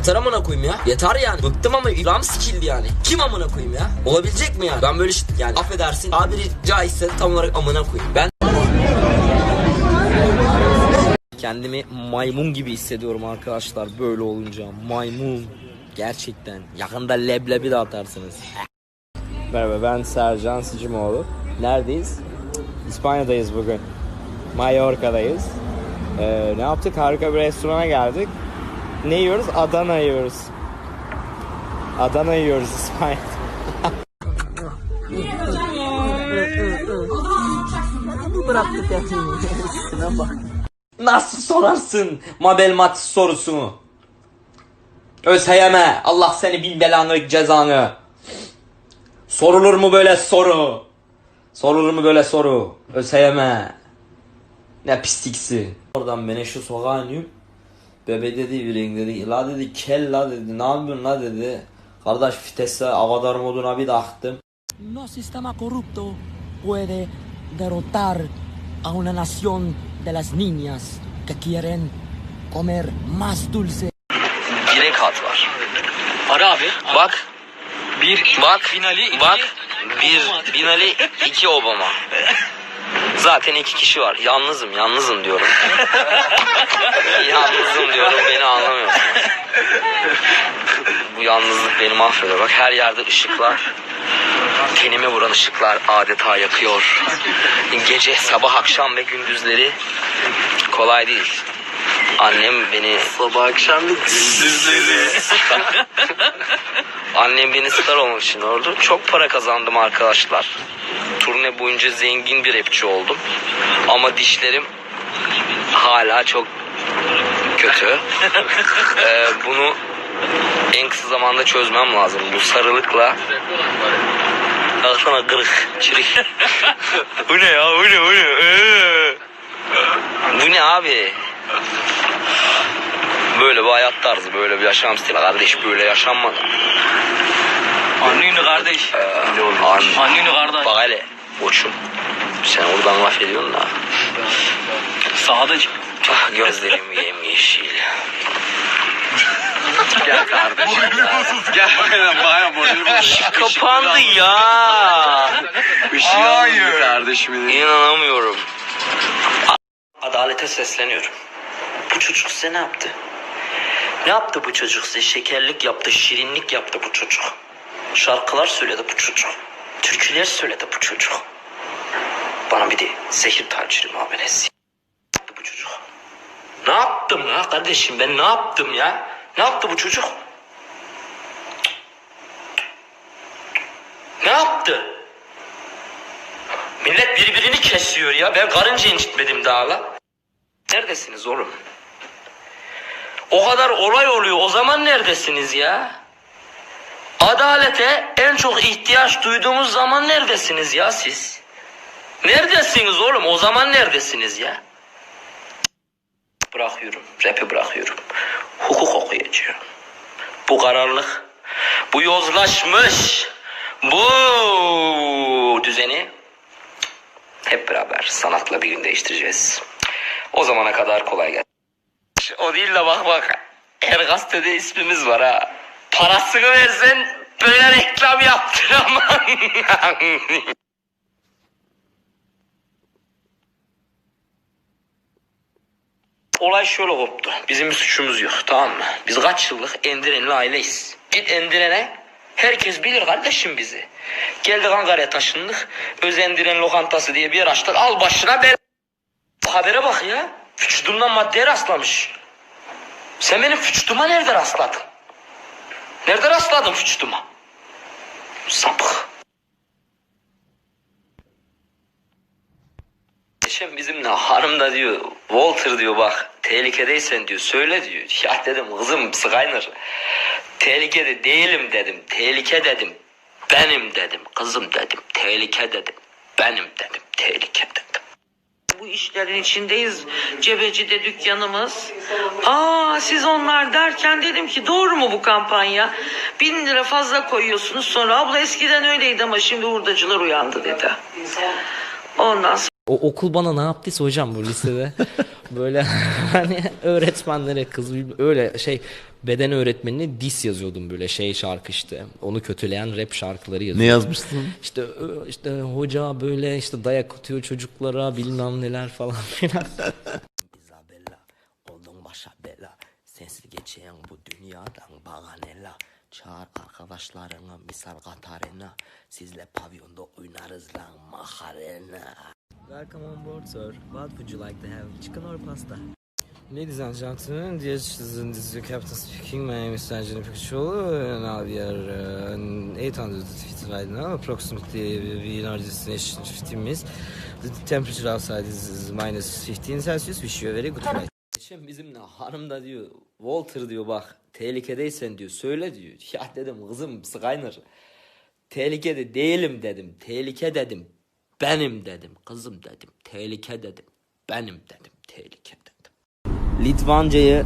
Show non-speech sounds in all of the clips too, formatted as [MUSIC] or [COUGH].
Yeter amına koyayım ya. Yeter yani. Bıktım ama İram sikildi yani. Kim amına koyayım ya? Olabilecek mi yani? Ben böyle şey yani affedersin tabiri caizse tam olarak amına koyayım. Ben Kendimi maymun gibi hissediyorum arkadaşlar böyle olunca. Maymun. Gerçekten. Yakında leblebi de atarsınız. Merhaba ben Sercan Sicimoğlu. Neredeyiz? İspanya'dayız bugün. Mallorca'dayız. Ee, ne yaptık? Harika bir restorana geldik. Ne yiyoruz? Adana yiyoruz. Adana yiyoruz İspanya'da. Nasıl sorarsın Mabel Matiz sorusunu? Özheyeme Allah seni bin belanı cezanı. Sorulur mu böyle soru? Sorulur mu böyle soru? Özheyeme. Ne pisliksin. Oradan beni şu sokağa ineyim. Bebe dedi bir dedi. La dedi kel la dedi. Ne yapıyorsun la dedi. Kardeş vitese avadar moduna bir taktım. no sistema corrupto puede derrotar a una nación de las niñas que quieren comer más dulce. Bir kat var. Ara abi. Bak. Bir Bak. Binali, iki Bak. Bir Binali, iki Obama. [LAUGHS] Zaten iki kişi var. Yalnızım, yalnızım diyorum. [LAUGHS] yalnızım diyorum, beni anlamıyorsun. Bu yalnızlık beni mahvediyor. Bak her yerde ışıklar. Tenime vuran ışıklar adeta yakıyor. Gece, sabah, akşam ve gündüzleri kolay değil. Annem beni sabah akşam [LAUGHS] Annem beni star olmak için ordu. Çok para kazandım arkadaşlar. Turne boyunca zengin bir rapçi oldum. Ama dişlerim hala çok kötü. [LAUGHS] Ee, bunu en kısa zamanda çözmem lazım. Bu sarılıkla Baksana kırık, çirik. [LAUGHS] bu ne ya? Bu ne? Bu ne? Ee. Bu ne abi? Böyle bir hayat tarzı, böyle bir yaşam stili. Kardeş böyle yaşanmadı. Anneni kardeş. An, Anneni kardeş. bak hele, koçum. Sen oradan laf ediyorsun da. Sadıç. Ah gözlerim yemyeşil. Gel kardeşim. Gel baya moralim Kapandı ya. Hayır. kardeşim. İnanamıyorum. Adalete sesleniyorum. Bu çocuk size ne yaptı? Ne yaptı bu çocuk size? Şekerlik yaptı, şirinlik yaptı bu çocuk. Şarkılar söyledi bu çocuk. Türküler söyledi bu çocuk. Bana bir de zehir taciri muamelesi. Yaptı bu çocuk? Ne yaptım ya kardeşim ben ne yaptım ya? Ne yaptı bu çocuk? Ne yaptı? Millet birbirini kesiyor ya. Ben karınca incitmedim daha la. Neredesiniz oğlum? O kadar olay oluyor. O zaman neredesiniz ya? Adalete en çok ihtiyaç duyduğumuz zaman neredesiniz ya siz? Neredesiniz oğlum? O zaman neredesiniz ya? Bırakıyorum. Rap'i bırakıyorum. Hukuk okuyacağım. Bu kararlılık, bu yozlaşmış, bu düzeni hep beraber sanatla bir gün değiştireceğiz. O zamana kadar kolay gelsin. O değil de bak bak. Her gazetede ismimiz var ha. Parasını versen böyle reklam yaptıramam. [LAUGHS] Olay şöyle koptu. Bizim bir suçumuz yok tamam mı? Biz kaç yıllık Endirenli aileyiz. Git Endiren'e herkes bilir kardeşim bizi. Geldik Ankara'ya taşındık. Özendiren lokantası diye bir yer açtık. Al başına bel... Habere bak ya. Vücudumdan maddeye rastlamış. Sen benim vücuduma nerede rastladın? Nerede rastladın vücuduma? Sapık. Geçen bizimle hanım da diyor Walter diyor bak tehlikedeysen diyor söyle diyor. [LAUGHS] Ya dedim kızım Skyner tehlikede değilim dedim tehlike dedim benim dedim kızım dedim tehlike dedim benim dedim tehlike dedim. Bu işlerin içindeyiz. Cebeci'de dükkanımız. Aa siz onlar derken dedim ki doğru mu bu kampanya? Bin lira fazla koyuyorsunuz sonra abla eskiden öyleydi ama şimdi hurdacılar uyandı dedi. Ondan sonra O okul bana ne yaptıysa hocam bu lisede. [LAUGHS] böyle [LAUGHS] hani öğretmenlere kız öyle şey beden öğretmenine dis yazıyordum böyle şey şarkı işte. Onu kötüleyen rap şarkıları yazıyordum. Ne yazmıştın? İşte işte hoca böyle işte dayak atıyor çocuklara bilmem neler falan filan. [LAUGHS] Isabella oldun başa bela sensiz geçen bu dünyadan bana ne la Çağır arkadaşlarına misal Katarina Sizle pavyonda oynarız lan makarena Welcome on board sir. What would you like to have? Chicken or pasta? Ladies and gentlemen, dear citizens, this is the captain speaking. My name is Sanjay Pikachu, and now we are uh, 800 feet right now. Approximately, we are destination 15 minutes. The temperature outside is, is minus 15 Celsius. Wish you a very good flight. Geçen bizimle hanım da diyor, Walter diyor bak, tehlikedeysen diyor, söyle diyor. [LAUGHS] Ya dedim kızım Skyner, tehlikede değilim dedim, tehlike dedim, benim dedim, kızım dedim, tehlike dedim, benim dedim, tehlike dedim. Litvancayı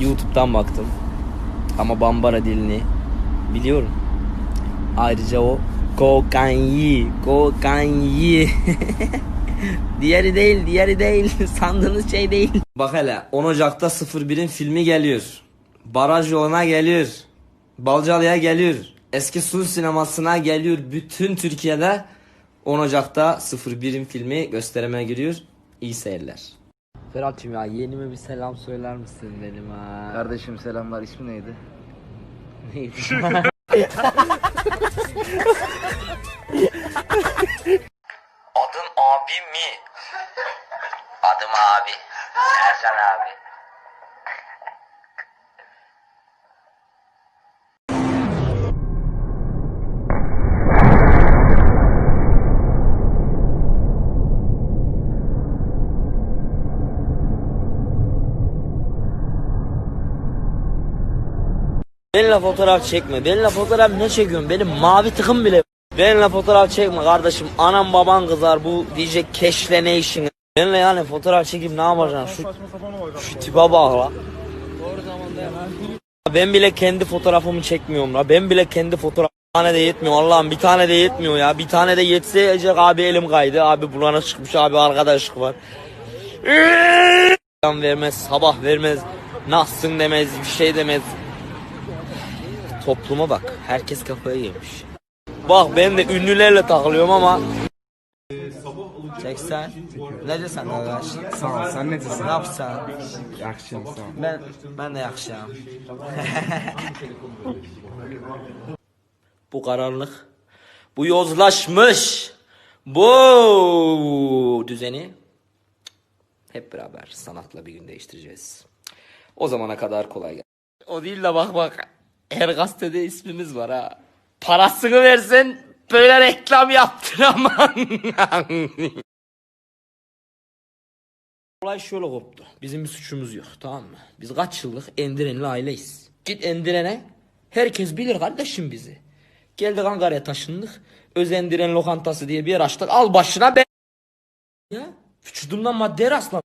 YouTube'dan baktım. Ama Bambara dilini biliyorum. Ayrıca o Kokanyi, Kokanyi. [LAUGHS] diğeri değil, diğeri değil. [LAUGHS] Sandığınız şey değil. Bak hele 10 Ocak'ta 01'in filmi geliyor. Baraj yoluna geliyor. Balcalı'ya geliyor. Eski Su sinemasına geliyor. Bütün Türkiye'de 10 Ocak'ta 01'in filmi gösterime giriyor. İyi seyirler. Ferhat'cığım ya yeğenime bir selam söyler misin benim ha? Kardeşim selamlar ismi neydi? Adın abi mi? Adım abi. Sercan abi. Benimle fotoğraf çekme. Benimle fotoğraf ne çekiyorsun? Benim mavi tıkım bile. Benimle fotoğraf çekme kardeşim. Anam baban kızar bu diyecek keşlenation. Benimle yani fotoğraf çekip ne yapacaksın? Şu, şu tipe bak la. Ben bile kendi fotoğrafımı çekmiyorum la. Ben bile kendi fotoğraf bir tane de yetmiyor Allah'ım bir tane de yetmiyor ya. Bir tane de yetse Ecek abi elim kaydı. Abi bulana çıkmış abi arkadaşlık var. vermez sabah vermez. Nasılsın demez bir şey demez. Topluma bak. Herkes kafaya yemiş. Bak ben de ünlülerle takılıyorum ama 80 Ne desen arkadaş? Sağ ol sen ne diyorsun? Ne yapsan? Yakışım sağ ol. Ben ben de yakışacağım. [LAUGHS] bu kararlılık, bu yozlaşmış, bu düzeni hep beraber sanatla bir gün değiştireceğiz. O zamana kadar kolay gel. O değil de bak bak. Her gazetede ismimiz var ha. Parasını versen böyle reklam yaptıramam. [LAUGHS] Olay şöyle koptu. Bizim bir suçumuz yok tamam mı? Biz kaç yıllık Endirenli aileyiz. Git Endiren'e herkes bilir kardeşim bizi. Geldik Ankara'ya taşındık. Özendiren lokantası diye bir yer açtık. Al başına ben. Ya vücudumdan madde rastladım.